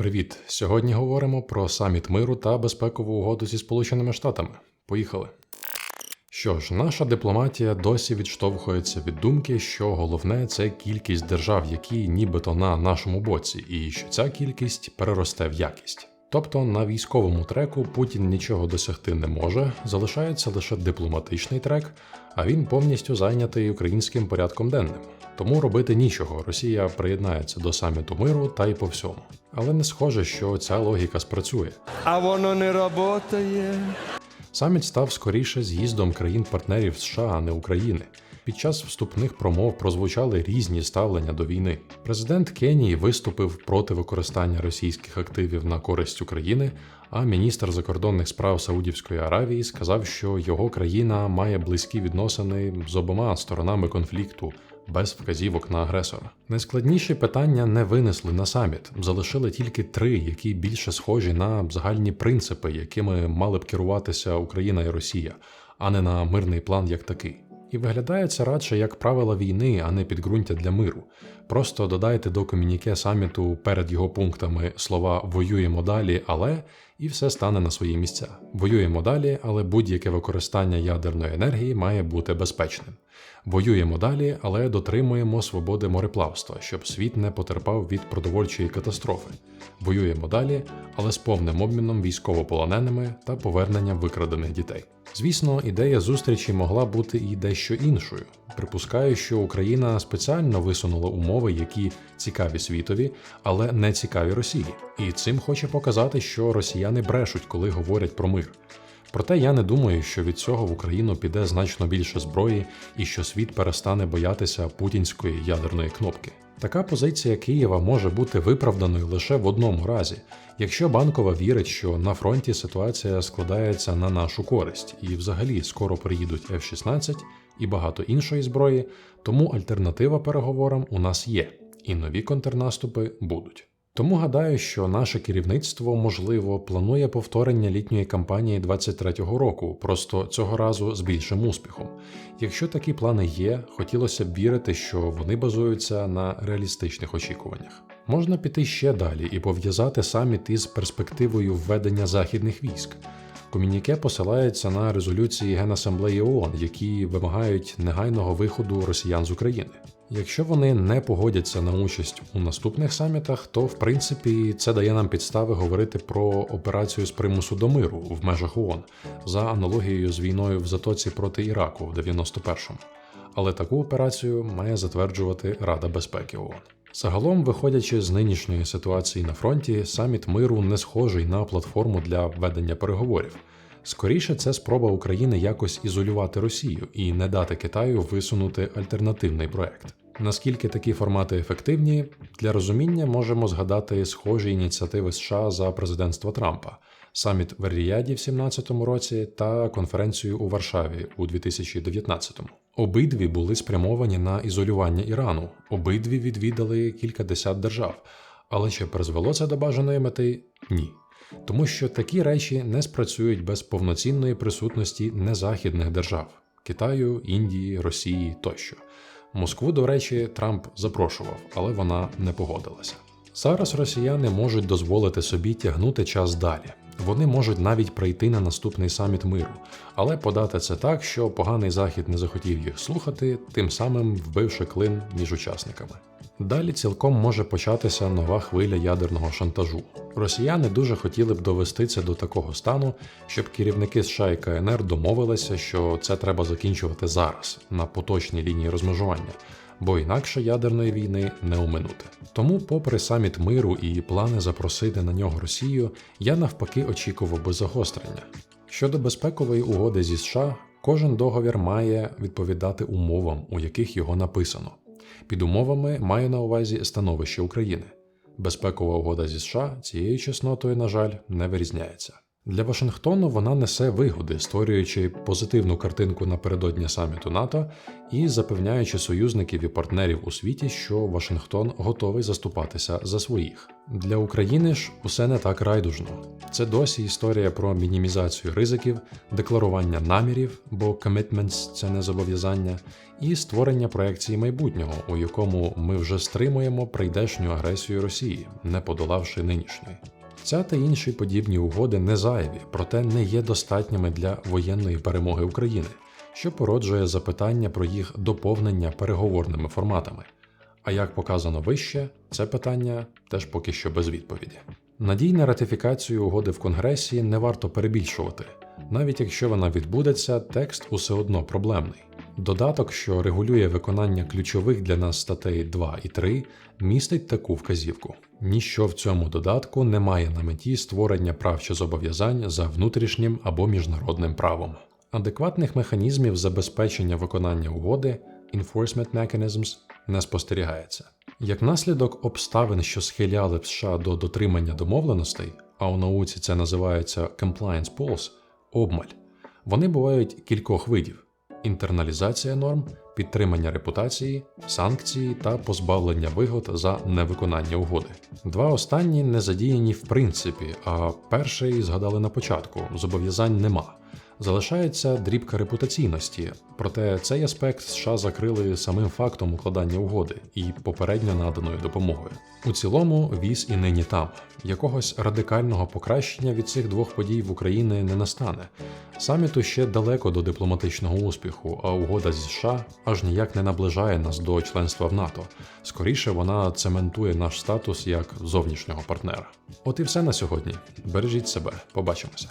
Привіт! Сьогодні говоримо про саміт миру та безпекову угоду зі Сполученими Штатами. Поїхали. Що ж, наша дипломатія досі відштовхується від думки, що головне це кількість держав, які нібито на нашому боці, і що ця кількість переросте в якість. Тобто на військовому треку Путін нічого досягти не може, залишається лише дипломатичний трек, а він повністю зайнятий українським порядком денним. Тому робити нічого. Росія приєднається до саміту миру та й по всьому. Але не схоже, що ця логіка спрацює. А воно не работає. Саміт став скоріше з'їздом країн-партнерів США, а не України. Під час вступних промов прозвучали різні ставлення до війни. Президент Кенії виступив проти використання російських активів на користь України, а міністр закордонних справ Саудівської Аравії сказав, що його країна має близькі відносини з обома сторонами конфлікту. Без вказівок на агресора. Найскладніші питання не винесли на саміт, залишили тільки три, які більше схожі на загальні принципи, якими мали б керуватися Україна і Росія, а не на мирний план як такий. І виглядає це радше як правила війни, а не підґрунтя для миру. Просто додайте до комюніке саміту перед його пунктами слова воюємо далі, але і все стане на свої місця. Воюємо далі, але будь-яке використання ядерної енергії має бути безпечним. Воюємо далі, але дотримуємо свободи мореплавства, щоб світ не потерпав від продовольчої катастрофи. Воюємо далі, але з повним обміном військовополоненими та поверненням викрадених дітей. Звісно, ідея зустрічі могла бути і дещо іншою. Припускаю, що Україна спеціально висунула умови, які цікаві світові, але не цікаві Росії, і цим хоче показати, що росіяни брешуть, коли говорять про мир. Проте я не думаю, що від цього в Україну піде значно більше зброї і що світ перестане боятися путінської ядерної кнопки. Така позиція Києва може бути виправданою лише в одному разі, якщо банкова вірить, що на фронті ситуація складається на нашу користь, і взагалі скоро приїдуть F-16 і багато іншої зброї, тому альтернатива переговорам у нас є, і нові контрнаступи будуть. Тому гадаю, що наше керівництво, можливо, планує повторення літньої кампанії 23-го року, просто цього разу з більшим успіхом. Якщо такі плани є, хотілося б вірити, що вони базуються на реалістичних очікуваннях. Можна піти ще далі і пов'язати саміт із перспективою введення західних військ. Комюніке посилається на резолюції Генасамблеї ООН, які вимагають негайного виходу росіян з України. Якщо вони не погодяться на участь у наступних самітах, то в принципі це дає нам підстави говорити про операцію з примусу до миру в межах ООН за аналогією з війною в Затоці проти Іраку в 91-му. Але таку операцію має затверджувати Рада безпеки ООН. Загалом, виходячи з нинішньої ситуації на фронті, саміт миру не схожий на платформу для ведення переговорів. Скоріше, це спроба України якось ізолювати Росію і не дати Китаю висунути альтернативний проект. Наскільки такі формати ефективні, для розуміння можемо згадати схожі ініціативи США за президентства Трампа, саміт в Ріяді в 2017 році та конференцію у Варшаві у 2019. Обидві були спрямовані на ізолювання Ірану, обидві відвідали кількадесят держав. Але чи призвело це до бажаної мети? Ні. Тому що такі речі не спрацюють без повноцінної присутності незахідних держав Китаю, Індії, Росії тощо. Москву, до речі, Трамп запрошував, але вона не погодилася. Зараз росіяни можуть дозволити собі тягнути час далі. Вони можуть навіть прийти на наступний саміт миру, але подати це так, що поганий захід не захотів їх слухати, тим самим вбивши клин між учасниками. Далі цілком може початися нова хвиля ядерного шантажу. Росіяни дуже хотіли б довести це до такого стану, щоб керівники США і КНР домовилися, що це треба закінчувати зараз на поточній лінії розмежування, бо інакше ядерної війни не оминути. Тому, попри саміт миру і плани запросити на нього Росію, я навпаки очікував би загострення. Щодо безпекової угоди зі США, кожен договір має відповідати умовам, у яких його написано. Під умовами маю на увазі становище України. Безпекова угода зі США цією чеснотою, на жаль, не вирізняється. Для Вашингтону вона несе вигоди, створюючи позитивну картинку напередодні саміту НАТО і запевняючи союзників і партнерів у світі, що Вашингтон готовий заступатися за своїх. Для України ж усе не так райдужно. Це досі історія про мінімізацію ризиків, декларування намірів, бо commitments – це не зобов'язання, і створення проекції майбутнього, у якому ми вже стримуємо прийдешню агресію Росії, не подолавши нинішньої. Ця та інші подібні угоди не зайві, проте не є достатніми для воєнної перемоги України, що породжує запитання про їх доповнення переговорними форматами. А як показано вище, це питання теж поки що без відповіді. Надій на ратифікацію угоди в Конгресі не варто перебільшувати, навіть якщо вона відбудеться, текст усе одно проблемний. Додаток, що регулює виконання ключових для нас статей 2 і 3, містить таку вказівку: ніщо в цьому додатку не має на меті створення прав чи зобов'язань за внутрішнім або міжнародним правом. Адекватних механізмів забезпечення виконання угоди enforcement mechanisms не спостерігається. Як наслідок обставин, що схиляли б США до дотримання домовленостей, а у науці це називається compliance pools, обмаль, вони бувають кількох видів: інтерналізація норм, підтримання репутації, санкції та позбавлення вигод за невиконання угоди. Два останні не задіяні в принципі, а перший згадали на початку зобов'язань нема. Залишається дрібка репутаційності, проте цей аспект США закрили самим фактом укладання угоди і попередньо наданою допомогою. У цілому віз і нині там. Якогось радикального покращення від цих двох подій в Україні не настане. Саміту ще далеко до дипломатичного успіху, а угода зі США аж ніяк не наближає нас до членства в НАТО. Скоріше вона цементує наш статус як зовнішнього партнера. От і все на сьогодні. Бережіть себе, побачимося.